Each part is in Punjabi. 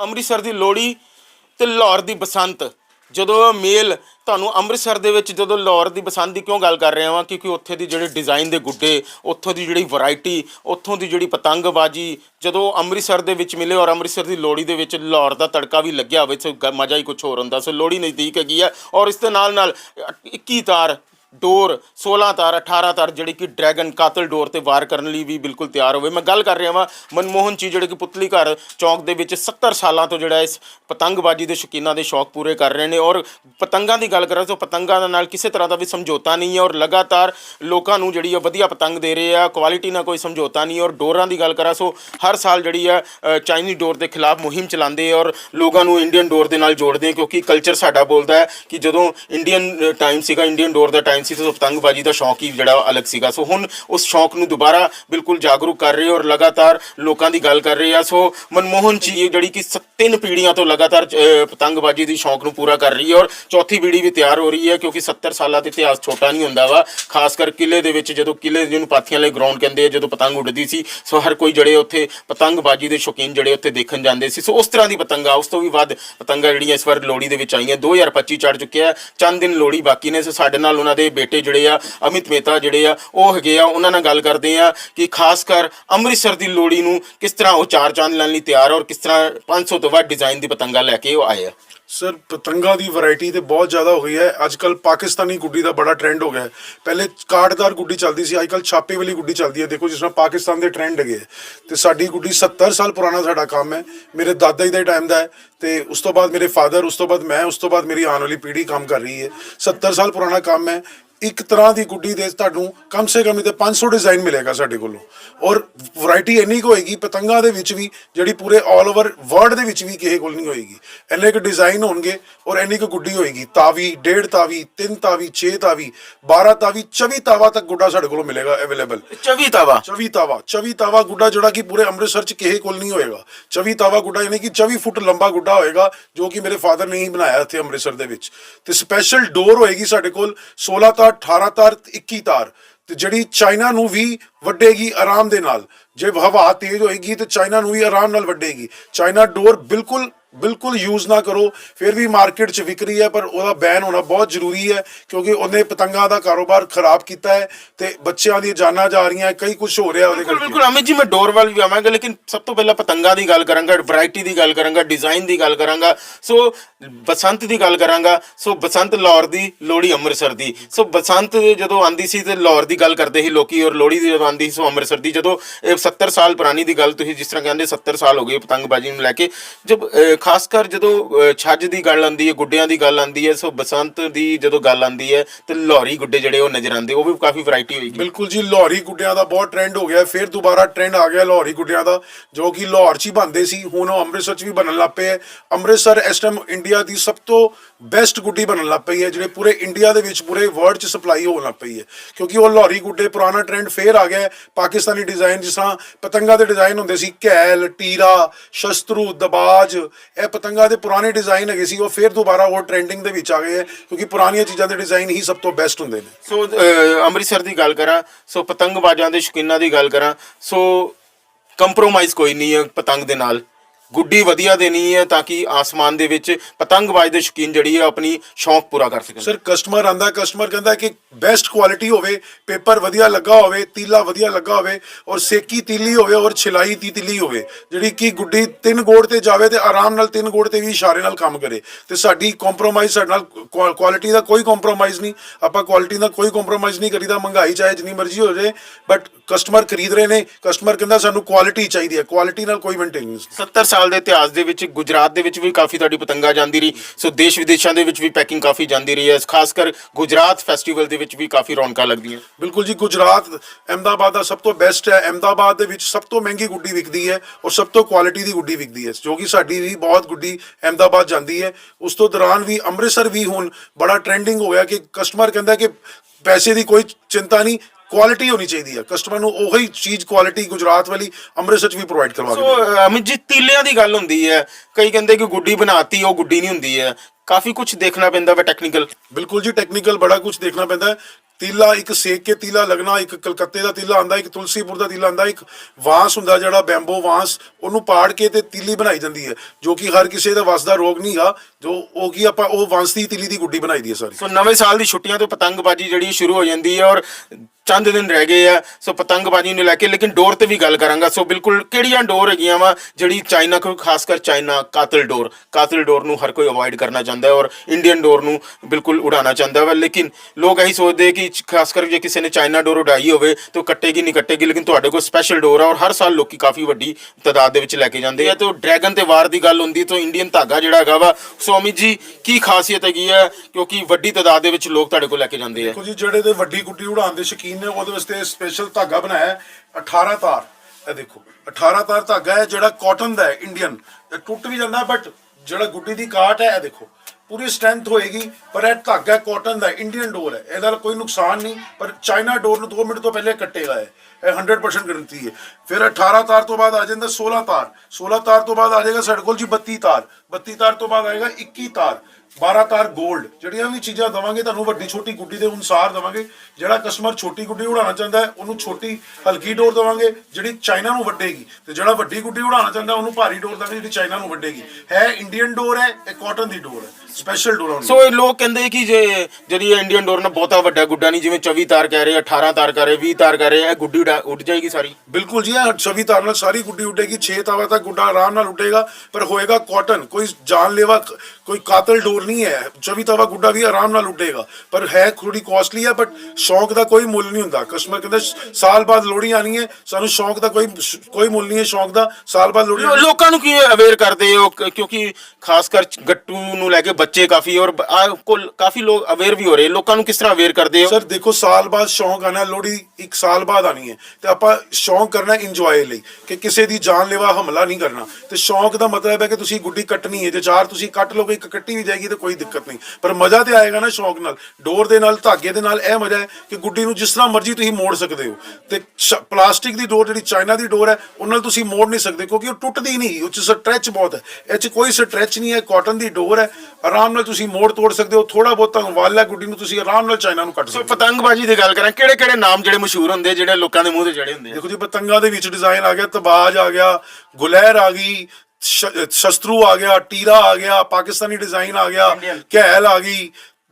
ਅੰਮ੍ਰਿਤਸਰ ਦੀ ਲੋਹੜੀ ਤੇ ਲਾਹੌਰ ਦੀ ਬਸੰਤ। ਜਦੋਂ ਮੇਲ ਤੁਹਾਨੂੰ ਅੰਮ੍ਰਿਤਸਰ ਦੇ ਵਿੱਚ ਜਦੋਂ ਲਾਹੌਰ ਦੀ ਬਸੰਤ ਦੀ ਕਿਉਂ ਗੱਲ ਕਰ ਰਿਹਾ ਹਾਂ? ਕਿਉਂਕਿ ਉੱਥੇ ਦੀ ਜਿਹੜੇ ਡਿਜ਼ਾਈਨ ਦੇ ਗੁੱਡੇ, ਉੱਥੋਂ ਦੀ ਜਿਹੜੀ ਵੈਰਾਈਟੀ ਉੱਥੋਂ ਦੀ ਜਿਹੜੀ ਪਤੰਗਬਾਜ਼ੀ, ਜਦੋਂ ਅੰਮ੍ਰਿਤਸਰ ਦੇ ਵਿੱਚ ਮਿਲੇ ਔਰ ਅੰਮ੍ਰਿਤਸਰ ਦੀ ਲੋਹੜੀ ਦੇ ਵਿੱਚ ਲਾਹੌਰ ਦਾ ਤੜਕਾ ਵੀ ਲੱਗਿਆ ਹੋਵੇ, ਸੋ ਗ- ਮਜ਼ਾ ਹੀ ਕੁਝ ਹੋਰ ਹੁੰਦਾ। ਸੋ ਲੋਹੜੀ ਨਜ਼ਦੀਕ ਹੈਗੀ ਹੈ ਔਰ ਇਸ ਦੇ ਨਾਲ ਨਾਲ 21 ਤਾਰ ਡੋਰ 16 ਤਾਰ 18 ਤਾਰ ਜਿਹੜੀ ਕਿ ਡਰੈਗਨ ਕਾਤਲ ਡੋਰ ਤੇ ਵਾਰ ਕਰਨ ਲਈ ਵੀ ਬਿਲਕੁਲ ਤਿਆਰ ਹੋਵੇ। ਮੈਂ ਗੱਲ ਕਰ ਰਿਹਾ ਵਾਂ ਮਨਮੋਹਨ ਜੀ ਜਿਹੜੇ ਕਿ ਪੁਤਲੀ ਘਰ ਚੌਂਕ ਦੇ ਵਿੱਚ 70 ਸਾਲਾਂ ਤੋਂ ਜਿਹੜਾ ਇਸ ਪਤੰਗਬਾਜ਼ੀ ਦੇ ਸ਼ੌਕੀਨਾਂ ਦੇ ਸ਼ੌਕ ਪੂਰੇ ਕਰ ਰਹੇ ਨੇ ਔਰ ਪਤੰਗਾਂ ਦੀ ਗੱਲ ਕਰਾਂ ਤਾਂ ਪਤੰਗਾਂ ਦੇ ਨਾਲ ਕਿਸੇ ਤਰ੍ਹਾਂ ਦਾ ਵੀ ਸਮਝੌਤਾ ਨਹੀਂ ਹੈ ਔਰ ਲਗਾਤਾਰ ਲੋਕਾਂ ਨੂੰ ਜਿਹੜੀ ਆ ਵਧੀਆ ਪਤੰਗ ਦੇ ਰਹੇ ਆ ਕੁਆਲਿਟੀ ਨਾਲ ਕੋਈ ਸਮਝੌਤਾ ਨਹੀਂ ਔਰ ਡੋਰਾਂ ਦੀ ਗੱਲ ਕਰਾਂ ਸੋ ਹਰ ਸਾਲ ਜਿਹੜੀ ਆ ਅ, ਚਾਈਨੀਜ਼ ਡੋਰ ਦੇ ਖਿਲਾਫ ਮੁਹਿੰਮ ਚਲਾਉਂਦੇ ਔਰ ਲੋਕਾਂ ਨੂੰ ਇੰਡੀਅਨ ਡੋਰ ਦੇ ਨਾਲ ਜੋੜਦੇ ਕਿਉਂਕਿ ਕਲਚਰ ਸਾਡਾ ਬੋਲਦਾ ਹੈ ਕਿ ਜਦੋਂ ਇੰਡੀਅਨ ਟਾਈਮ ਸੀਗਾ ਇੰਡੀਅਨ ਡੋਰ ਦਾ ਟਾਈਮ ਸੀ, ਤਾਂ ਪਤੰਗਬਾਜ਼ੀ ਦਾ ਸ਼ੌਂਕ ਹੀ ਜਿਹੜਾ ਅਲੱਗ ਸੀਗਾ। ਸੋ ਹੁਣ ਉਸ ਸ਼ੌਂਕ ਨੂੰ ਦੁਬਾਰਾ ਬਿਲਕੁਲ ਜਾਗਰੂਕ ਕਰ ਰਹੇ ਔਰ ਲਗਾਤਾਰ ਲੋਕਾਂ ਦੀ ਗੱਲ ਕਰ ਰਹੇ ਆ। ਸੋ ਮਨਮੋਹਨ ਜੀ ਜਿਹੜੀ ਕਿ ਸ- ਤਿੰਨ ਪੀੜ੍ਹੀਆਂ ਤੋਂ ਲਗਾਤਾਰ ਪਤੰਗਬਾਜ਼ੀ ਦੀ ਸ਼ੌਕ ਨੂੰ ਪੂਰਾ ਕਰ ਰਹੀ ਹੈ ਔਰ ਚੌਥੀ ਪੀੜ੍ਹੀ ਵੀ ਤਿਆਰ ਹੋ ਰਹੀ ਹੈ ਕਿਉਂਕਿ 70 ਸਾਲਾਂ ਦਾ ਇਤਿਹਾਸ ਛੋਟਾ ਨਹੀਂ ਹੁੰਦਾ ਵਾ। ਖਾਸ ਕਰ ਕਿਲੇ ਦੇ ਵਿੱਚ ਜਦੋਂ ਕਿਲੇ ਜਿਹਨੂੰ ਪਾਥੀਆਂ ਲਈ ਗਰਾਊਂਡ ਕਹਿੰਦੇ ਆ, ਜਦੋਂ ਪਤੰਗ ਉੱਡਦੀ ਸੀ, ਸੋ ਹਰ ਕੋਈ ਜਿਹੜੇ ਉੱਥੇ ਪਤੰਗਬਾਜ਼ੀ ਦੇ ਸ਼ੌਕੀਨ ਜਿਹੜੇ ਉੱਥੇ ਦੇਖਣ ਜਾਂਦੇ ਸੀ। ਸੋ ਉਸ ਤਰ੍ਹਾਂ ਦੀ ਪਤੰਗਾ ਉਸ ਤੋਂ ਵੀ ਵੱਧ ਪਤੰਗਾ ਜਿਹੜੀਆਂ ਇਸ ਵਾਰ ਲੋਹੜੀ ਦੇ ਵਿੱਚ ਆਈਆਂ 2025 ਚੜ ਚੁੱਕਿਆ। ਚੰਦ ਦਿਨ ਲੋਹੜੀ ਬਾਕੀ ਨੇ, ਸੋ ਸਾਡੇ ਨਾਲ ਉਹਨਾਂ ਦੇ ਬੇਟੇ ਜਿਹੜੇ ਆ, ਅਮਿਤ ਮਹਿਤਾ ਜਿਹੜੇ ਆ, ਉਹ ਹੈਗੇ ਆ, ਉਹਨਾਂ ਨਾਲ ਗੱਲ ਕਰਦੇ ਆ ਕਿ ਖਾਸ ਕਰ ਅੰਮ੍ਰਿਤਸਰ ਦੀ ਲੋਹੜੀ ਨੂੰ ਕਿਸ ਤਰ੍ਹਾਂ ਉਹ ਚਾਰ ਚੰਦ ਲੈਣ ਲਈ ਤਿਆਰ ਔਰ ਕਿਸ ਤਰ੍ਹਾਂ 500 ਤੋਂ ਵੱਧ ਡਿਜ਼ਾਈਨ ਦੀ ਪਤੰਗਾ ਲੈ ਕੇ ਉਹ ਆਏ ਆ। ਸਰ, ਪਤੰਗਾਂ ਦੀ ਵੈਰਾਈਟੀ ਤੇ ਬਹੁਤ ਜ਼ਿਆਦਾ ਹੋ ਗਈ ਹੈ। ਅੱਜ ਕੱਲ ਪਾਕਿਸਤਾਨੀ ਗੁੱਡੀ ਦਾ ਬੜਾ ਟ੍ਰੈਂਡ ਹੋ ਗਿਆ ਹੈ। ਪਹਿਲੇ ਕਾਟਦਾਰ ਗੁੱਡੀ ਚੱਲਦੀ ਸੀ ਅੱਜ ਕੱਲ ਛਾਪੇ ਵਾਲੀ ਗੁੱਡੀ ਚੱਲਦੀ ਹੈ। ਦੇਖੋ, ਜਿਸ ਤਰ੍ਹਾਂ ਪਾਕਿਸਤਾਨ ਦੇ ਟ੍ਰੈਂਡ ਹੈਗੇ ਹੈ। ਤੇ ਸਾਡੀ ਗੁੱਡੀ 70 ਸਾਲ ਪੁਰਾਣਾ ਸਾਡਾ ਕੰਮ ਹੈ। ਮੇਰੇ ਦਾਦਾ ਜੀ ਦੇ ਟਾਈਮ ਦਾ ਹੈ। ਤੇ ਉਸ ਤੋਂ ਬਾਅਦ ਮੇਰੇ ਫਾਦਰ ਉਸ ਤੋਂ ਬਾਅਦ ਮੈਂ, ਉਸ ਤੋਂ ਬਾਅਦ ਮੇਰੀ ਆਉਣ ਵਾਲੀ ਪੀੜ੍ਹੀ ਕੰਮ ਕਰ ਰਹੀ ਹੈ। 70 ਸਾਲ ਪੁਰਾਣਾ ਕੰਮ ਹੈ। ਇੱਕ ਤਰ੍ਹਾਂ ਦੀ ਗੁੱਡੀ ਦੇ ਤੁਹਾਨੂੰ ਕਮ ਸੇ ਕਮ ਤੇ 500 ਡਿਜ਼ਾਈਨ ਮਿਲੇਗਾ ਸਾਡੇ ਕੋਲੋਂ। ਔਰ ਵੈਰਾਈਟੀ ਇੰਨੀ ਕੁ ਹੋਏਗੀ ਪਤੰਗਾਂ ਦੇ ਵਿੱਚ ਵੀ ਜਿਹੜੀ ਪੂਰੇ 올 ਓਵਰ ਵਰਲਡ ਦੇ ਵਿੱਚ ਵੀ ਕਿਸੇ ਕੋਲ ਨਹੀਂ ਹੋਏਗੀ। ਇੰਨੇ ਕੁ ਡਿਜ਼ਾਈਨ ਹੋਣਗੇ ਔਰ ਇੰਨੀ ਕੁ ਗੁੱਡੀ ਹੋਏਗੀ। ਤਾਵੀ ਡੇਢ ਤਾਵੀ ਤਿੰਨ ਤਾਵੀ 6 ਤਾਵੀ 12 ਤਾਵੀ 24 ਤਾਵਾ ਤੱਕ ਗੁੱਡਾ ਸਾਡੇ ਕੋਲ ਮਿਲੇਗਾ ਅਵੇਲੇਬਲ 24 ਤਵਾ? 24 ਤਾਵਾ 24 ਤਾਵਾ ਗੁੱਡਾ ਜਿਹੜਾ ਕਿ ਪੂਰੇ ਅੰਮ੍ਰਿਤਸਰ ਚ ਕਿਸੇ ਕੋਲ ਨਹੀਂ ਹੋਏਗਾ। 24 ਤਾਵਾ ਗੁੱਡਾ ਯਾਨੀ ਕਿ 24 ਫੁੱਟ ਲੰਬਾ ਗੁੱਡਾ ਹੋਏਗਾ ਜੋ ਕਿ ਮੇਰੇ ਫਾਦਰ ਨੇ ਹੀ ਬਣਾਇਆ ਇੱਥੇ ਅੰਮ੍ਰਿਤਸਰ ਦੇ ਵਿੱਚ। ਤੇ ਸਪੈਸ਼ਲ ਡੋਰ ਹੋਏਗੀ ਸਾਡੇ ਕੋਲ 16 ਤਾਰ 18 ਤਾਰ ਤੇ 21 ਤਾਰ। ਤੇ ਜਿਹੜੀ ਚਾਈਨਾ ਨੂੰ ਵੀ ਵੱਡੇਗੀ ਆਰਾਮ ਦੇ ਨਾਲ। ਜੇ ਹਵਾ ਤੇਜ਼ ਹੋਏਗੀ ਤੇ ਚਾਈਨਾ ਨੂੰ ਵੀ ਆਰਾਮ ਨਾਲ ਵੱਡੇਗੀ। ਚਾਈਨਾ ਡੋਰ ਬਿਲਕੁਲ ਬਿਲਕੁਲ ਯੂਜ਼ ਨਾ ਕਰੋ ਫਿਰ ਵੀ ਮਾਰਕੀਟ 'ਚ ਵਿਕ ਰਹੀ ਹੈ ਪਰ ਉਹਦਾ ਬੈਨ ਹੋਣਾ ਬਹੁਤ ਜ਼ਰੂਰੀ ਹੈ ਕਿਉਂਕਿ ਉਹਨੇ ਪਤੰਗਾਂ ਦਾ ਕਾਰੋਬਾਰ ਖਰਾਬ ਕੀਤਾ ਹੈ ਤੇ ਬੱਚਿਆਂ ਦੀਆਂ ਜਾਨਾਂ ਜਾ ਰਹੀਆਂ ਹੈ, ਕਈ ਕੁਝ ਹੋ ਰਿਹਾ ਉਹਦੇ ਕਰਕੇ। ਬਿਲਕੁਲ ਅਮਿਤ ਜੀ ਮੈਂ ਡੋਰ ਵੱਲ ਵੀ ਆਵਾਂਗਾ ਲੇਕਿਨ ਸਭ ਤੋਂ ਪਹਿਲਾਂ ਪਤੰਗਾਂ ਦੀ ਗੱਲ ਕਰਾਂਗਾ ਵੈਰਾਈਟੀ ਦੀ ਗੱਲ ਕਰਾਂਗਾ ਡਿਜ਼ਾਈਨ ਦੀ ਗੱਲ ਕਰਾਂਗਾ ਸੋ ਬਸੰਤ ਦੀ ਗੱਲ ਕਰਾਂਗਾ ਸੋ ਬਸੰਤ ਲਾਹੌਰ ਦੀ ਲੋਹੜੀ ਅੰਮ੍ਰਿਤਸਰ ਦੀ। ਸੋ ਬਸੰਤ ਜਦੋਂ ਆਂਦੀ ਸੀ ਤੇ ਲਾਹੌਰ ਦੀ ਗੱਲ ਕਰਦੇ ਸੀ ਲੋਕੀ ਔਰ ਲੋਹੜੀ ਦੀ ਜਦੋਂ ਆਂਦੀ ਸੀ ਸੋ ਅੰਮ੍ਰਿਤਸਰ ਦੀ। ਜਦੋਂ ਇਹ 70 ਸਾਲ ਪੁਰਾਣੀ ਦੀ ਗੱਲ ਤੁਸੀਂ ਜਿਸ ਤਰ੍ਹਾਂ ਕਹਿੰਦੇ 70 ਸਾਲ ਹੋ ਗਏ ਪਤੰਗਬਾਜ਼ੀ ਨੂੰ ਲੈ ਕੇ ਜਦ ਖਾਸ ਕਰ ਜਦੋਂ ਛੱਜ ਦੀ ਗੱਲ ਆਉਂਦੀ ਹੈ, ਗੁੱਡਿਆਂ ਦੀ ਗੱਲ ਆਉਂਦੀ ਹੈ, ਸੋ ਬਸੰਤ ਦੀ ਜਦੋਂ ਗੱਲ ਆਉਂਦੀ ਹੈ, ਤੇ ਲਾਹੌਰੀ ਗੁੱਡੇ ਜਿਹੜੇ ਉਹ ਨਜ਼ਰ ਆਉਂਦੇ, ਉਹ ਵੀ ਕਾਫੀ ਵੈਰਾਈਟੀ ਹੋਏਗੀ। ਬਿਲਕੁਲ ਜੀ ਲਾਹੌਰੀ ਗੁੱਡਿਆਂ ਦਾ ਬਹੁਤ ਟ੍ਰੈਂਡ ਹੋ ਗਿਆ, ਫਿਰ ਦੁਬਾਰਾ ਟ੍ਰੈਂਡ ਆ ਗਿਆ ਲਾਹੌਰੀ ਗੁੱਡਿਆਂ ਦਾ, ਜੋ ਕਿ ਲਾਹੌਰ 'ਚ ਹੀ ਬਣਦੇ ਸੀ, ਹੁਣ ਉਹ ਅੰਮ੍ਰਿਤਸਰ 'ਚ ਵੀ ਬਣਨ ਲੱਗ ਪਏ ਹੈ। ਅੰਮ੍ਰਿਤਸਰ ਇਸ ਟਾਈਮ ਇੰਡੀਆ ਦੀ ਸਭ ਤੋਂ ਬੈਸਟ ਗੁੱਡੀ ਬਣਨ ਲੱਗ ਪਈ ਹੈ, ਜਿਹੜੇ ਪੂਰੇ ਇੰਡੀਆ ਦੇ ਵਿੱਚ, ਪੂਰੇ ਵਰਲਡ 'ਚ ਸਪਲਾਈ ਹੋਣ ਲੱਗ ਪਈ ਹੈ। ਕਿਉਂਕਿ ਉਹ ਲਾਹੌਰੀ ਗੁੱਡੇ, ਪੁਰਾਣਾ ਟ੍ਰੈਂਡ ਫੇਰ ਆ ਗਿਆ ਪਾਕਿਸਤਾਨੀ ਡਿਜ਼ਾਈਨ ਜਿਸ ਤਰ੍ਹਾਂ ਪਤੰਗਾਂ ਦੇ ਡਿਜ਼ਾਈਨ ਹੁੰਦੇ ਸੀ ਘੈਲ ਟੀਰਾ, ਸ਼ਸਤਰੂ, ਦਬਾਜ ਇਹ ਪਤੰਗਾਂ ਦੇ ਪੁਰਾਣੇ ਡਿਜ਼ਾਈਨ ਹੈਗੇ ਸੀ, ਉਹ ਫੇਰ ਦੁਬਾਰਾ ਉਹ ਟ੍ਰੈਂਡਿੰਗ ਦੇ ਵਿੱਚ ਆ ਗਏ ਹੈ, ਕਿਉਂਕਿ ਪੁਰਾਣੀਆਂ ਚੀਜ਼ਾਂ ਦੇ ਡਿਜ਼ਾਈਨ ਹੀ ਸਭ ਤੋਂ ਬੈਸਟ ਹੁੰਦੇ ਨੇ। ਸੋ ਅੰਮ੍ਰਿਤਸਰ ਦੀ ਗੱਲ ਕਰਾਂ ਸੋ ਪਤੰਗਬਾਜ਼ਾਂ ਦੇ ਸ਼ੌਕੀਨਾਂ ਦੀ ਗੱਲ ਕਰਾਂ ਸੋ ਕੰਪਰੋਮਾਈਜ਼ ਕੋਈ ਨਹੀਂ ਹੈ ਪਤੰਗ ਦੇ ਨਾਲ। ਗੁੱਡੀ ਵਧੀਆ ਦੇਣੀ ਹੈ ਤਾਂ ਕਿ ਆਸਮਾਨ ਦੇ ਵਿੱਚ ਪਤੰਗਬਾਜ਼ ਦੇ ਸ਼ੌਕੀਨ ਜਿਹੜੀ ਹੈ ਆਪਣੀ ਸ਼ੌਂਕ ਪੂਰਾ ਕਰ ਸਕਣ। ਸਰ ਕਸਟਮਰ ਆਂਦਾ ਕਸਟਮਰ ਕਹਿੰਦਾ ਕਿ ਬੈਸਟ ਕੁਆਲਿਟੀ ਹੋਵੇ ਪੇਪਰ ਵਧੀਆ ਲੱਗਾ ਹੋਵੇ ਤੀਲਾ ਵਧੀਆ ਲੱਗਾ ਹੋਵੇ ਔਰ ਸੇਕੀ ਤੀਲੀ ਹੋਵੇ ਔਰ ਛਿਲਾਈ ਦੀ ਤੀਲੀ ਹੋਵੇ ਜਿਹੜੀ ਕਿ ਗੁੱਡੀ ਤਿੰਨ ਗੋੜ ਤੇ ਜਾਵੇ ਤੇ ਆਰਾਮ ਨਾਲ ਤਿੰਨ ਗੋੜ ਤੇ ਵੀ ਇਸ਼ਾਰੇ ਨਾਲ ਕੰਮ ਕਰੇ। ਤੇ ਸਾਡੀ ਕੰਪਰੋਮਾਈਜ਼ ਸਾਡੇ ਨਾਲ ਕੁਆਲਿਟੀ ਦਾ ਕੋਈ ਕੰਪਰੋਮਾਈਜ਼ ਨਹੀਂ। ਆਪਾਂ ਕੁਆਲਿਟੀ ਦਾ ਕੋਈ ਕੰਪਰੋਮਾਈਜ਼ ਨਹੀਂ ਕਰੀਦਾ ਮਹਿੰਗਾਈ ਚਾਹੇ ਜਿੰਨੀ ਮਰਜ਼ੀ ਹੋ ਜਾਏ ਬਟ ਕਸਟਮਰ ਖਰੀਦ ਰਹੇ ਨੇ ਕਸਟਮਰ ਕਹਿੰਦਾ ਸਾਨੂੰ ਕੁਆਲਿਟੀ ਚਾਹੀਦੀ ਹੈ। ਕੁਆਲਿਟੀ ਨਾਲ ਕੋਈ ਮੇਨਟੇਨੈਂਸ 70 ਸਾਲ ਦੇ ਇਤਿਹਾਸ ਦੇ ਵਿੱਚ, ਗੁਜਰਾਤ ਦੇ ਵਿੱਚ ਵੀ ਕਾਫੀ ਤੁਹਾਡੀ ਪਤੰਗਾ ਜਾਂਦੀ ਰਹੀ, ਸੋ ਦੇਸ਼ ਵਿਦੇਸ਼ਾਂ ਦੇ ਵਿੱਚ ਵੀ ਪੈਕਿੰਗ ਕਾਫੀ ਜਾਂਦੀ ਰਹੀ ਹੈ ਖਾਸ ਕਰ ਗੁਜਰਾਤ ਫੈਸਟੀਵਲ ਦੇ ਵਿੱਚ ਵੀ ਕਾਫੀ ਰੌਣਕਾਂ ਲੱਗਦੀਆਂ ਬਿਲਕੁਲ ਜੀ, ਗੁਜਰਾਤ, ਅਹਿਮਦਾਬਾਦ ਦਾ ਸਭ ਤੋਂ ਬੈਸਟ ਹੈ। ਅਹਿਮਦਾਬਾਦ ਦੇ ਵਿੱਚ ਸਭ ਤੋਂ ਮਹਿੰਗੀ ਗੁੱਡੀ ਵਿਕਦੀ ਹੈ ਔਰ ਸਭ ਤੋਂ ਕੁਆਲਿਟੀ ਦੀ ਗੁੱਡੀ ਵਿਕਦੀ ਹੈ, ਜੋ ਕਿ ਸਾਡੀ ਵੀ ਬਹੁਤ ਗੁੱਡੀ ਅਹਿਮਦਾਬਾਦ ਜਾਂਦੀ ਹੈ। ਉਸ ਤੋਂ ਦੌਰਾਨ ਵੀ ਅੰਮ੍ਰਿਤਸਰ ਵੀ ਹੁਣ ਬੜਾ ਟ੍ਰੈਂਡਿੰਗ ਹੋ ਗਿਆ ਕਿ ਕਸਟਮਰ ਕਹਿੰਦਾ ਕਿ ਪੈਸੇ ਦੀ ਕੋਈ ਚਿੰਤਾ ਨਹੀਂ ਕੁਆਲਿਟੀ ਹੋਣੀ ਚਾਹੀਦੀ ਹੈ। ਕਸਟਮਰ ਨੂੰ ਉਹੀ ਚੀਜ਼ ਕੁਆਲਿਟੀ ਗੁਜਰਾਤ ਵਾਲੀ ਅੰਮ੍ਰਿਤਸਰ 'ਚ ਵੀ ਪ੍ਰੋਵਾਈਡ ਕਰਵਾ ਸੋ ਅਮਿਤ ਜੀ ਤੀਲਿਆਂ ਦੀ ਗੱਲ ਹੁੰਦੀ ਹੈ। ਕਈ ਕਹਿੰਦੇ ਕਿ ਗੁੱਡੀ ਬਣਾਤੀ ਉਹ ਗੁੱਡੀ ਨਹੀਂ ਹੁੰਦੀ ਹੈ। ਕਾਫੀ ਕੁਝ ਦੇਖਣਾ ਪੈਂਦਾ ਵਾ ਟੈਕਨੀਕਲ ਬਿਲਕੁਲ ਜੀ ਟੈਕਨੀਕਲ ਬੜਾ ਕੁਝ ਦੇਖਣਾ ਪੈਂਦਾ ਹੈ। ਤੀਲਾ ਇੱਕ ਸੇਕ ਕੇ ਤੀਲਾ ਲੱਗਣਾ ਇੱਕ ਕਲਕੱਤੇ ਦਾ ਤੀਲਾ ਆਂਦਾ ਇੱਕ ਤੁਲਸੀਪੁਰ ਦਾ ਤੀਲਾ ਆਂਦਾ ਇੱਕ ਵਾਂਸ ਹੁੰਦਾ ਜਿਹੜਾ ਬੈਂਬੋ ਵਾਂਸ ਉਹਨੂੰ ਪਾੜ ਕੇ ਤੇ ਤੀਲੀ ਬਣਾਈ ਜਾਂਦੀ ਹੈ ਜੋ ਕਿ ਹਰ ਕਿਸੇ ਦਾ ਵਸ ਦਾ ਰੋਗ ਨਹੀਂ ਆ। ਜੋ ਉਹ ਕੀ ਆਪਾਂ ਉਹ ਵਾਂਸ ਦੀ ਤੀਲੀ ਦੀ ਗੁੱਡੀ ਬਣਾਈ ਦੀ ਹੈ ਸਾਰੀ ਸੋ ਨਵੇਂ ਸਾਲ ਦੀ ਛੁੱਟੀਆਂ ਤੋਂ ਪਤੰਗਬਾਜ਼ੀ ਜਿਹੜੀ ਸ਼ੁਰੂ ਹੋ ਜਾਂਦੀ ਹੈ ਔਰ ਚੰਦ ਦਿਨ ਰਹਿ ਗਏ ਆ, ਸੋ ਪਤੰਗਬਾਜ਼ੀ ਨੂੰ ਲੈ ਕੇ, ਲੇਕਿਨ ਡੋਰ ਤੇ ਵੀ ਗੱਲ ਕਰਾਂਗਾ। ਸੋ ਬਿਲਕੁਲ ਕਿਹੜੀਆਂ ਡੋਰ ਹੈਗੀਆਂ ਵਾ ਜਿਹੜੀ ਚਾਈਨਾ ਕੋ ਖਾਸ ਕਰ ਚਾਈਨਾ ਕਾਤਲ ਡੋਰ ਕਾਤਲ ਡੋਰ ਨੂੰ ਹਰ ਕੋਈ ਅਵੋਇਡ ਕਰਨਾ ਚਾਹੁੰਦਾ ਹੈ ਔਰ ਇੰਡੀਅਨ ਡੋਰ ਨੂੰ ਬਿਲਕੁਲ ਉਡਾਉਣਾ ਚਾਹੁੰਦਾ ਵਾ। ਲੇਕਿਨ ਲੋਕ ਇਹੀ ਸੋਚਦੇ ਕਿ ਖਾਸ ਕਰ ਜੇ ਕਿਸੇ ਨੇ ਚਾਈਨਾ ਡੋਰ ਉਡਾਈ ਹੋਵੇ ਤਾਂ ਉਹ ਕੱਟੇਗੀ ਨਹੀਂ ਕੱਟੇਗੀ, ਲੇਕਿਨ ਤੁਹਾਡੇ ਕੋਲ ਸਪੈਸ਼ਲ ਡੋਰ ਆ ਔਰ ਹਰ ਸਾਲ ਲੋਕੀ ਕਾਫੀ ਵੱਡੀ ਤਾਦਾਦ ਦੇ ਵਿੱਚ ਲੈ ਕੇ ਜਾਂਦੇ ਆ। ਤੇ ਡਰੈਗਨ ਤੇ ਵਾਰ ਦੀ ਗੱਲ ਹੁੰਦੀ ਤਾਂ ਇੰਡੀਅਨ ਧਾਗਾ ਜਿਹੜਾ ਹੈਗਾ ਵਾ, ਸੋ ਅਮਿਤ ਜੀ, ਕੀ ਖਾਸੀਅਤ ਹੈਗੀ ਹੈ? ਕਿਉਂਕਿ ਵੱਡੀ ਤਾਦਾਦ ਦੇ ਵਿੱਚ ਲੋਕ ਤੁਹਾਡੇ ਕੋਲ ਲੈ ਕੇ ਜਾਂਦੇ ਆ। ਦੇਖੋ ਜੀ, ਜਿਹੜੇ ਤੇ ਵੱਡੀ ਗੁੱਡੀ ਉਡਾਉਣ ਦੇ ਸ਼ੌਕੀਨ ਨੇ, ਉਹਦੇ ਵਾਸਤੇ ਸਪੈਸ਼ਲ ਧਾਗਾ ਬਣਾਇਆ ਹੈ। 18 ਤਾਰ। ਇਹ ਦੇਖੋ 18 ਤਾਰ ਧਾਗਾ ਹੈ ਜਿਹੜਾ ਕਾਟਨ ਦਾ ਹੈ ਇੰਡੀਅਨ ਟੁੱਟ ਵੀ ਜਾਂਦਾ ਬਟ ਜਿਹੜਾ ਗੁੱਡੀ ਦੀ ਕਾਟ ਹੈ, ਇਹ ਦੇਖੋ। ਪੂਰੀ ਸਟਰੈਂਥ ਹੋਏਗੀ, ਪਰ ਇਹ ਧਾਗਾ ਕਾਟਨ ਦਾ ਇੰਡੀਅਨ ਡੋਰ ਹੈ। ਇਹਦਾ ਕੋਈ ਨੁਕਸਾਨ ਨਹੀਂ, ਪਰ ਚਾਈਨਾ ਡੋਰ ਨੂੰ 2 ਮਿੰਟ ਤੋਂ ਪਹਿਲੇ ਕੱਟੇਗਾ ਇਹ। ਇਹ 100% ਗਰੰਟੀ ਹੈ। ਫਿਰ 18 ਤਾਰ ਤੋਂ ਬਾਅਦ ਆ ਜਾਂਦਾ 16 ਤਾਰ। 16 ਤਾਰ ਤੋਂ ਬਾਅਦ ਆ ਜਾਏਗਾ ਸਾਡੇ ਕੋਲ ਜੀ 32 ਤਾਰ। 32 ਤਾਰ ਤੋਂ ਬਾਅਦ ਆਏਗਾ 21 ਤਾਰ। 12 ਤਾਰ 골ਡ ਜਿਹੜੀਆਂ ਵੀ ਚੀਜ਼ਾਂ ਦਵਾਂਗੇ ਤੁਹਾਨੂੰ ਵੱਡੀ ਛੋਟੀ ਗੁੱਡੀ ਦੇ ਅਨੁਸਾਰ ਦਵਾਂਗੇ। ਜਿਹੜਾ ਕਸਟਮਰ ਛੋਟੀ ਗੁੱਡੀ ਉਡਾਉਣਾ ਚਾਹੁੰਦਾ ਹੈ ਉਹਨੂੰ ਛੋਟੀ ਹਲਕੀ ਡੋਰ ਦਵਾਂਗੇ ਜਿਹੜੀ ਚਾਈਨਾ ਨੂੰ ਵੱਡੇਗੀ। ਤੇ ਜਿਹੜਾ ਵੱਡੀ ਗੁੱਡੀ ਉਡਾਉਣਾ ਚਾਹੁੰਦਾ ਉਹਨੂੰ ਭਾਰੀ ਡੋਰ ਦਵਾਂਗੇ ਜਿਹੜੀ ਚਾਈਨਾ ਨੂੰ ਵੱਡੇਗੀ। ਹੈ ਇੰਡੀਅਨ ਡੋਰ ਹੈ ਇਹ ਕਾਟਨ ਦੀ ਡੋਰ ਹੈ ਸਪੈਸ਼ਲ ਡੋਰ ਆਉਣੀ ਸੋ ਇਹ ਲੋਕ ਕਹਿੰਦੇ ਕਿ ਜੇ ਜਿਹੜੀ ਇਹ ਇੰਡੀਅਨ ਡੋਰ ਨਾਲ ਬਹੁਤਾ ਵੱਡਾ ਗੁੱਡਾ ਨਹੀਂ ਜਿਵੇਂ 24 ਤਾਰ ਕਹਿ ਰਹੇ 18 ਤਾਰ ਕਹਿ ਰਹੇ 20 ਤਾਰ ਕਹਿ ਰਹੇ ਇਹ ਗੁੱਡੀ ਉਡਾ- ਉੱਡ ਜਾਏਗੀ ਸਾਰੀ। ਬਿਲਕੁਲ ਜੀ ਇਹ ਛਵੀ ਤਾਰ ਨਾਲ ਸਾਰੀ ਗੁੱਡੀ ਉੱਡੇਗੀ 6 ਤਾਵਾ ਤੱਕ ਗੁੱਡਾ ਆਰਾਮ ਨਾਲ ਉੱਡੇਗਾ ਪਰ ਹੋਏਗਾ ਕਾਟਨ ਕੋਈ ਜਾਨਲੇਵਾ ਕ- ਕੋਈ ਕਾਤਲ ਡੋਰ ਨਹੀਂ ਹੈ। ਛਵੀ ਤਾਵਾ ਗੁੱਡਾ ਵੀ ਆਰਾਮ ਨਾਲ ਉੱਡੇਗਾ। ਪਰ ਹੈ ਥੋੜੀ ਕਾਸਟਲੀ ਹੈ ਬਟ ਸ਼ੌਂਕ ਦਾ ਕੋਈ ਮੁੱਲ ਨਹੀਂ ਹੁੰਦਾ। ਕਸਟਮਰ ਕਹਿੰਦਾ ਸਾਲ ਬਾਅਦ ਲੋੜੀ ਆਣੀ ਹੈ ਸਾਨੂੰ ਸ਼ੌਂਕ ਦਾ ਕੋਈ ਕੋਈ ਮੁੱਲ ਨਹੀਂ ਹੈ ਸ਼ੌਂਕ ਦਾ। ਸਾਲ ਬਾਅਦ ਲੋੜੀ ਲੋਕਾਂ ਨੂੰ ਕੀ ਅਵੇਅਰ ਕਰਦੇ ਹੋ? ਕਿਉਂਕਿ ਖਾਸ ਕਰ ਗੱਟੂ ਨੂੰ ਲੈ ਕੇ ਬੱਚੇ ਕਾਫੀ ਔਰ ਕਾਫੀ ਲੋਕ ਅਵੇਅਰ ਵੀ ਹੋ ਰਹੇ। ਲੋਕਾਂ ਨੂੰ ਕਿਸ ਤਰ੍ਹਾਂ ਅਵੇਅਰ ਕਰਦੇ ਹੋ? ਸਰ ਦੇਖੋ ਸਾਲ ਬਾਅਦ ਸ਼ੌਂਕ ਆਣਾ ਲੋੜੀ ਇੱਕ ਸਾਲ ਬਾਅਦ ਆਣੀ ਹੈ। ਤੇ ਆਪਾਂ ਸ਼ੌਂਕ ਕਰਨਾ ਇੰਜੋਏ ਲਈ ਕਿ ਕਿਸੇ ਦੀ ਜਾਨਲੇਵਾ ਹਮਲਾ ਨਹੀਂ ਕਰਨਾ। ਤੇ ਸ਼ੌਂਕ ਦਾ ਮਤਲਬ ਹੈ ਕਿ ਤੁਸੀਂ ਗੁੱਡੀ ਕੱਟਣੀ ਹੈ। ਜੇ ਚਾਰ ਤੁਸੀਂ ਕੱਟ ਲੋਗੇ ਇੱਕ ਕੱਟੀ ਵੀ ਜਾਏਗੀ ਤੇ ਕੋਈ ਦਿੱਕਤ ਨਹੀਂ। ਪਰ ਮਜ਼ਾ ਤੇ ਆਏਗਾ ਨਾ ਸ਼ੌਂਕ ਨਾਲ। ਡੋਰ ਦੇ ਨਾਲ ਧਾਗੇ ਦੇ ਨਾਲ ਇਹ ਮਜ਼ਾ ਹੈ ਕਿ ਗੁੱਡੀ ਨੂੰ ਜਿਸ ਤਰ੍ਹਾਂ ਮਰਜ਼ੀ ਤੁਸੀਂ ਮੋੜ ਸਕਦੇ ਹੋ। ਤੇ ਪਲਾਸਟਿਕ ਦੀ ਡੋਰ ਜਿਹੜੀ ਚਾਈਨਾ ਦੀ ਡੋਰ ਹੈ ਉਹਨਾਂ ਨਾਲ ਤੁਸੀਂ ਮੋੜ ਨਹੀਂ ਸਕਦੇ ਕਿਉਂਕਿ ਉਹ ਟੁੱਟਦੀ ਨਹੀਂ। ਉਹ ਚ ਸਟ੍ਰੈਚ ਬਹੁਤ ਹੈ। ਇਹ ਚ ਕੋਈ ਸਟ੍ਰੈਚ ਨਹੀਂ ਹੈ। ਕਾਟਨ ਦੀ ਡੋਰ ਹੈ। ਆਰਾਮ ਨਾਲ ਤੁਸੀਂ ਮੋੜ ਤੋੜ ਸਕਦੇ ਹੋ। ਥੋੜਾ ਬਹੁਤ ਤਾਂ ਵਾਲ ਹੈ ਗੁੱਡੀ ਨੂੰ ਤੁਸੀਂ ਆਰਾਮ ਨਾਲ ਚਾਈਨਾ ਨੂੰ ਕੱਟ ਸਕਦੇ ਹੋ। ਪਤੰਗਬਾਜ਼ੀ ਦੀ ਗੱਲ ਕਰਾਂ ਕਿਹੜੇ ਕਿਹੜੇ ਨਾਮ ਜਿਹੜੇ ਮਸ਼ਹੂਰ ਹੁੰਦੇ ਜਿਹੜੇ ਲੋਕਾਂ ਦੇ ਮੂੰਹ ਤੇ ਚੜੇ ਹੁੰਦੇ ਦੇਖੋ ਜੀ ਪਤੰਗਾਂ ਦੇ ਵਿੱਚ ਡਿਜ਼ਾਈਨ ਆ ਗਿਆ ਤਬਾਜ ਆ ਗਿਆ ਗੁਲਹਿਰ ਆ ਗਈ ਸ਼ਸਤਰੂ ਆ ਗਿਆ ਟੀਰਾ ਆ ਗਿਆ ਪਾਕਿਸਤਾਨੀ ਡਿਜ਼ਾਈਨ ਆ ਗਿਆ। ਘੈਲ ਆ ਗਈ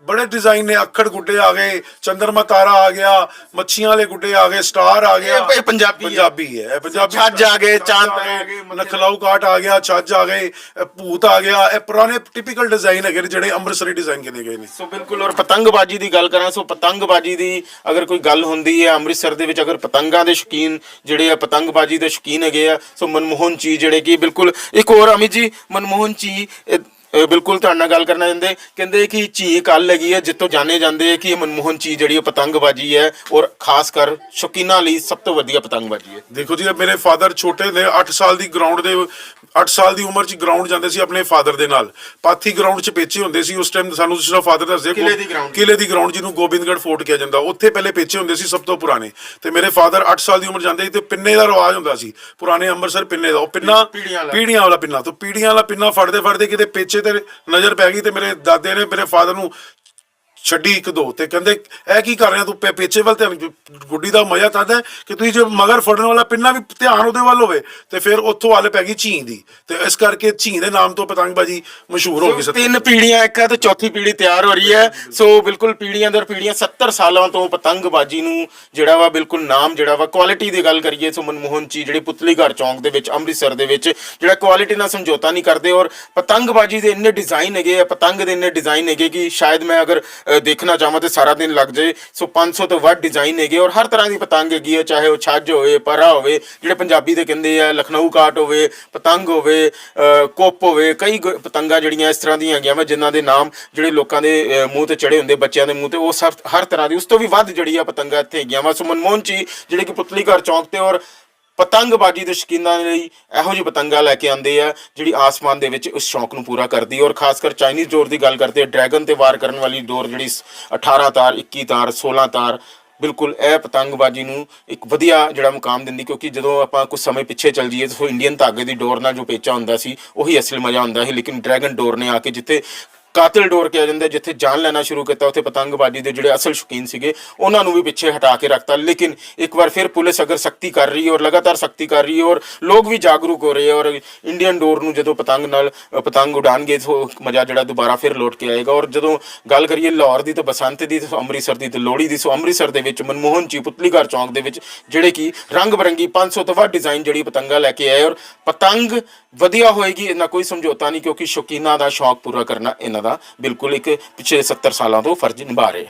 ਬੜੇ ਡਿਜ਼ਾਈਨ ਨੇ ਅੱਖੜ ਗੁੱਡੇ ਆ ਗਏ ਚੰਦਰਮਾ ਤਾਰਾ ਆ ਗਿਆ ਮੱਛੀਆਂ ਵਾਲੇ ਗੁੱਡੇ ਆ ਗਏ ਸਟਾਰ ਆ ਗਿਆ ਇਹ- ਪੰਜਾਬੀ ਹੈ। ਪੰਜਾਬੀ ਹੈ ਇਹ ਪੰਜਾਬੀ ਛੱਜ ਆ ਗਏ, ਚਾਂਦ ਆ ਗਏ, ਨਖਲਾਊ ਕਾਟ ਆ ਗਿਆ ਛੱਜ ਆ ਗਏ ਇਹ ਭੂਤ ਆ ਗਿਆ ਇਹ ਪੁਰਾਣੇ ਟਿਪੀਕਲ ਡਿਜ਼ਾਈਨ ਹੈਗੇ ਨੇ ਜਿਹੜੇ ਅੰਮ੍ਰਿਤਸਰੀ ਡਿਜ਼ਾਈਨ ਕਿਨੇ ਗਏ ਨੇ ਸੋ ਬਿਲਕੁਲ ਔਰ ਪਤੰਗਬਾਜ਼ੀ ਦੀ ਗੱਲ ਕਰਾਂ ਸੋ ਪਤੰਗਬਾਜ਼ੀ ਦੀ ਅਗਰ ਕੋਈ ਗੱਲ ਹੁੰਦੀ ਹੈ ਅੰਮ੍ਰਿਤਸਰ ਦੇ ਵਿੱਚ ਅਗਰ ਪਤੰਗਾਂ ਦੇ ਸ਼ੌਕੀਨ ਜਿਹੜੇ ਆ ਪਤੰਗਬਾਜ਼ੀ ਦੇ ਸ਼ੌਕੀਨ ਹੈਗੇ ਆ ਸੋ ਮਨਮੋਹਨ ਜੀ ਜਿਹੜੇ ਕਿ ਬਿਲਕੁਲ ਇੱਕ ਹੋਰ ਅਮਿਤ ਜੀ ਮਨਮੋਹਨ ਇਹ- ਬਿਲਕੁਲ ਤੁਹਾਡੇ ਨਾਲ ਗੱਲ ਕਰਨਾ ਚਾਹੁੰਦੇ ਕਹਿੰਦੇ ਕਿ ਝੀ ਕੱਲ ਹੈਗੀ ਹੈ ਜਿੱਤੋਂ ਜਾਣੇ ਜਾਂਦੇ ਕਿ ਇਹ ਮਨਮੋਹਨ ਜੀ ਜਿਹੜੀ ਉਹ ਪਤੰਗਬਾਜ਼ੀ ਹੈ ਔਰ ਖਾਸ ਕਰ ਸ਼ੌਕੀਨਾਂ ਲਈ ਸਭ ਤੋਂ ਵਧੀਆ ਪਤੰਗਬਾਜ਼ੀ ਹੈ। ਦੇਖੋ ਜੀ ਮੇਰੇ ਫਾਦਰ ਛੋਟੇ ਨੇ 8 ਸਾਲ ਦੀ ਗਰਾਊਂਡ ਦੇ 8 ਸਾਲ ਦੀ ਉਮਰ 'ਚ ਗਰਾਊਂਡ ਜਾਂਦੇ ਸੀ ਆਪਣੇ ਫਾਦਰ ਦੇ ਨਾਲ। ਪਾਥੀ ਗਰਾਊਂਡ 'ਚ ਪੇਚੇ ਹੁੰਦੇ ਸੀ ਉਸ ਟਾਈਮ ਸਾਨੂੰ ਸਿਰਫ ਫਾਦਰ ਦੱਸਦੇ ਕਿਲ੍ਹੇ ਦੀ ground। ਕਿਲੇ ਦੀ ਗਰਾਊਂਡ ਜਿਹਨੂੰ ਗੋਬਿੰਦਗੜ੍ਹ ਫੋਰਟ ਕਿਹਾ ਜਾਂਦਾ। ਉੱਥੇ ਪਹਿਲੇ ਪੇਚੇ ਹੁੰਦੇ ਸੀ ਸਭ ਤੋਂ ਪੁਰਾਣੇ। ਤੇ ਮੇਰੇ ਫਾਦਰ 8 ਸਾਲ ਦੀ ਉਮਰ ਜਾਂਦੇ ਸੀ ਤੇ ਪਿੰਨੇ ਦਾ ਰਿਵਾਜ ਹੁੰਦਾ ਸੀ। ਪੁਰਾਣੇ ਅੰਮ੍ਰਿਤਸਰ ਪਿੰਨੇ ਦਾ। ਉਹ ਪਿੰਨਾ ਪੀੜ੍ਹੀਆਂ ਵਾਲਾ। ਪੀੜੀਆਂ ਵਾਲਾ ਪਿੰਨਾ। ਤੋਂ ਪੀੜੀਆਂ ਵਾਲਾ ਪਿੰਨਾ ਫੜਦੇ ਫੜਦੇ ਕਿਤੇ ਪੇਚੇ ਤੇ ਨਜ਼ਰ ਪੈ ਗਈ ਤੇ ਮੇਰੇ ਦਾਦੇ ਨੇ ਮੇਰੇ ਫਾਦਰ ਨੂੰ ਛੱਡੀ ਇੱਕ ਦੋ ਤੇ ਕਹਿੰਦੇ ਇਹ ਕੀ ਕਰ ਰਿਹਾ ਤੂੰ? ਪੇ- ਪੇਚੇ ਵੱਲ ਧਿਆਨ ਗੁੱਡੀ ਦਾ ਮਜ਼ਾ ਤਦ ਹੈ? ਕਿ ਤੁਸੀਂ ਜੇ ਮਗਰ ਫੜਨ ਵਾਲਾ ਪਿੰਨਾ ਵੀ ਧਿਆਨ ਉਹਦੇ ਵੱਲ ਹੋਵੇ ਤੇ ਫਿਰ ਉੱਥੋਂ ਵੱਲ ਪੈ ਗਈ ਝੀ ਦੀ। ਤੇ ਇਸ ਕਰਕੇ ਝੀ ਦੇ ਨਾਮ ਤੋਂ ਪਤੰਗਬਾਜੀ ਮਸ਼ਹੂਰ ਹੋ ਗਈ ਸਰ ਤਿੰਨ ਪੀੜ੍ਹੀਆਂ ਇੱਕ ਹੈ ਤੇ ਚੌਥੀ ਪੀੜ੍ਹੀ ਤਿਆਰ ਹੋ ਰਹੀ ਹੈ। ਸੋ ਬਿਲਕੁਲ ਪੀੜ੍ਹੀਆਂ ਦਰ ਪੀੜ੍ਹੀਆਂ 70 ਸਾਲਾਂ ਤੋਂ ਪਤੰਗਬਾਜ਼ੀ ਨੂੰ ਜਿਹੜਾ ਵਾ ਬਿਲਕੁਲ ਨਾਮ ਜਿਹੜਾ ਵਾ ਕੁਆਲਿਟੀ ਦੀ ਗੱਲ ਕਰੀਏ ਸੋ ਮਨਮੋਹਨ ਜੀ ਜਿਹੜੇ ਪੁਤਲੀ ਘਰ ਚੌਂਕ ਦੇ ਵਿੱਚ ਅੰਮ੍ਰਿਤਸਰ ਦੇ ਵਿੱਚ ਜਿਹੜਾ ਕੁਆਲਿਟੀ ਨਾਲ ਸਮਝੌਤਾ ਨਹੀਂ ਕਰਦੇ ਔਰ ਪਤੰਗਬਾਜ਼ੀ ਦੇ ਇੰਨੇ ਡਿਜ਼ਾਈਨ ਹੈਗੇ ਆ ਪਤੰਗ ਦੇ ਇੰਨੇ ਡਿਜ਼ਾਈਨ ਹੈਗੇ ਕਿ ਸ਼ਾਇਦ ਮੈਂ ਅਗਰ ਅ, ਦੇਖਣਾ ਚਾਹਾਂ ਤੇ ਸਾਰਾ ਦਿਨ ਲੱਗ ਜਾਏ। ਸੋ 500 ਤੋਂ ਵੱਧ ਡਿਜ਼ਾਈਨ ਹੈਗੇ ਔਰ ਹਰ ਤਰ੍ਹਾਂ ਦੀ ਪਤੰਗ ਹੈਗੀ ਹੈ ਚਾਹੇ ਉਹ ਛੱਜ ਹੋਵੇ ਪਰਾ ਹੋਵੇ ਜਿਹੜੇ ਪੰਜਾਬੀ ਦੇ ਕਹਿੰਦੇ ਆ ਲਖਨਊ ਕਾਟ ਹੋਵੇ ਪਤੰਗ ਹੋਵੇ ਅ, ਕੁੱਪ ਹੋਵੇ ਕਈ ਗ- ਪਤੰਗਾਂ ਜਿਹੜੀਆਂ ਇਸ ਤਰ੍ਹਾਂ ਦੀਆਂ ਹੈਗੀਆਂ ਵਾ ਜਿਨ੍ਹਾਂ ਦੇ ਨਾਮ ਜਿਹੜੇ ਲੋਕਾਂ ਦੇ ਮੂੰਹ ਤੇ ਚੜੇ ਹੁੰਦੇ ਬੱਚਿਆਂ ਦੇ ਮੂੰਹ ਤੇ ਉਹ ਸਭ ਹਰ ਤਰ੍ਹਾਂ ਦੀ ਉਸ ਤੋਂ ਵੀ ਵੱਧ ਜਿਹੜੀ ਆ ਪਤੰਗਾਂ ਇੱਥੇ ਹੈਗੀਆਂ ਵਾ। ਸੋ ਮਨਮੋਹਨ ਜੀ ਜਿਹੜੇ ਕਿ ਪੁਤਲੀ ਘਰ ਚੌਂਕ ਤੇ ਔਰ ਪਤੰਗਬਾਜ਼ੀ ਦੇ ਸ਼ੌਕੀਨਾਂ ਲਈ ਇਹੋ ਜਿਹੀ ਪਤੰਗਾਂ ਲੈ ਕੇ ਆਉਂਦੇ ਆ, ਜਿਹੜੀ ਆਸਮਾਨ ਦੇ ਵਿੱਚ ਉਸ ਸ਼ੌਂਕ ਨੂੰ ਪੂਰਾ ਕਰਦੀ ਔਰ ਖਾਸ ਕਰ ਚਾਈਨੀਜ਼ ਡੋਰ ਦੀ ਗੱਲ ਕਰਦੇ ਆ, ਡਰੈਗਨ ਤੇ ਵਾਰ ਕਰਨ ਵਾਲੀ ਡੋਰ ਜਿਹੜੀ ਸ- 18 ਤਾਰ 21 ਤਾਰ 16 ਤਾਰ, ਬਿਲਕੁਲ ਇਹ ਪਤੰਗਬਾਜ਼ੀ ਨੂੰ ਇੱਕ ਵਧੀਆ ਜਿਹੜਾ ਮੁਕਾਮ ਦਿੰਦੀ, ਕਿਉਂਕਿ ਜਦੋਂ ਆਪਾਂ ਕੁਝ ਸਮੇਂ ਪਿੱਛੇ ਚੱਲ ਜਾਈਏ, ਤਾਂ ਇੰਡੀਅਨ ਧਾਗੇ ਦੀ ਡੋਰ ਨਾਲ ਜੋ ਪੇਚਾ ਹੁੰਦਾ ਸੀ, ਉਹੀ ਅਸਲ ਮਜ਼ਾ ਹੁੰਦਾ ਸੀ। ਲੇਕਿਨ ਡਰੈਗਨ ਡੋਰ ਨੇ ਆ ਕੇ ਜਿੱਥੇ ਕਾਤਲ ਡੋਰ ਕਿਹਾ ਜਾਂਦਾ ਹੈ, ਜਿੱਥੇ ਜਾਨ ਲੈਣਾ ਸ਼ੁਰੂ ਕੀਤਾ ਉੱਥੇ ਪਤੰਗਬਾਜ਼ੀ ਦੇ ਜਿਹੜੇ ਅਸਲ ਸ਼ੌਕੀਨ ਸੀਗੇ ਉਹਨਾਂ ਨੂੰ ਵੀ ਪਿੱਛੇ ਹਟਾ ਕੇ ਰੱਖਤਾ। ਲੇਕਿਨ ਇੱਕ ਵਾਰ ਫਿਰ ਪੁਲਿਸ ਅਗਰ ਸਖਤੀ ਕਰ ਰਹੀ ਹੈ ਔਰ ਲਗਾਤਾਰ ਸਖਤੀ ਕਰ ਰਹੀ ਹੈ ਔਰ ਲੋਕ ਵੀ ਜਾਗਰੂਕ ਹੋ ਰਹੇ ਹੈ ਔਰ ਇੰਡੀਅਨ ਡੋਰ ਨੂੰ ਜਦੋਂ ਪਤੰਗ ਨਾਲ ਪਤੰਗ ਉਡਾਣਗੇ ਤਾਂ ਮਜ਼ਾ ਜਿਹੜਾ ਦੁਬਾਰਾ ਫਿਰ ਲੌਟ ਕੇ ਆਏਗਾ। ਔਰ ਜਦੋਂ ਗੱਲ ਕਰੀਏ ਲਾਹੌਰ ਦੀ ਤੇ ਬਸੰਤ ਦੀ ਤੇ ਅੰਮ੍ਰਿਤਸਰ ਦੀ ਤੇ ਲੋਹੜੀ ਦੀ ਸੋ ਅੰਮ੍ਰਿਤਸਰ ਦੇ ਵਿੱਚ ਮਨਮੋਹਨ ਜੀ ਪੁਤਲੀਘਰ ਚੌਂਕ ਦੇ ਵਿੱਚ ਜਿਹੜੇ ਕਿ ਰੰਗ ਬਰੰਗੀ 500 ਤੋਂ ਵੱਧ ਡਿਜ਼ਾਈਨ ਜਿਹੜੀ ਪਤੰਗਾਂ ਲੈ ਕੇ ਆਏ ਔਰ ਪਤੰਗ ਵਧੀਆ ਹੋਏਗੀ ਇਹਨਾਂ ਕੋਈ ਸਮਝੌਤਾ ਨਹੀਂ ਕਿਉਂਕਿ ਸ਼ੌਕੀਨਾਂ ਦਾ ਸ਼ੌਕ ਪੂਰਾ ਕਰਨਾ ਇਹਨਾਂ ਇਹਨਾਂ ਦਾ ਬਿਲਕੁਲ ਇੱਕ ਪਿਛਲੇ 70 ਸਾਲਾਂ ਤੋਂ ਫਰਜ਼ ਨਿਭਾ ਰਹੇ।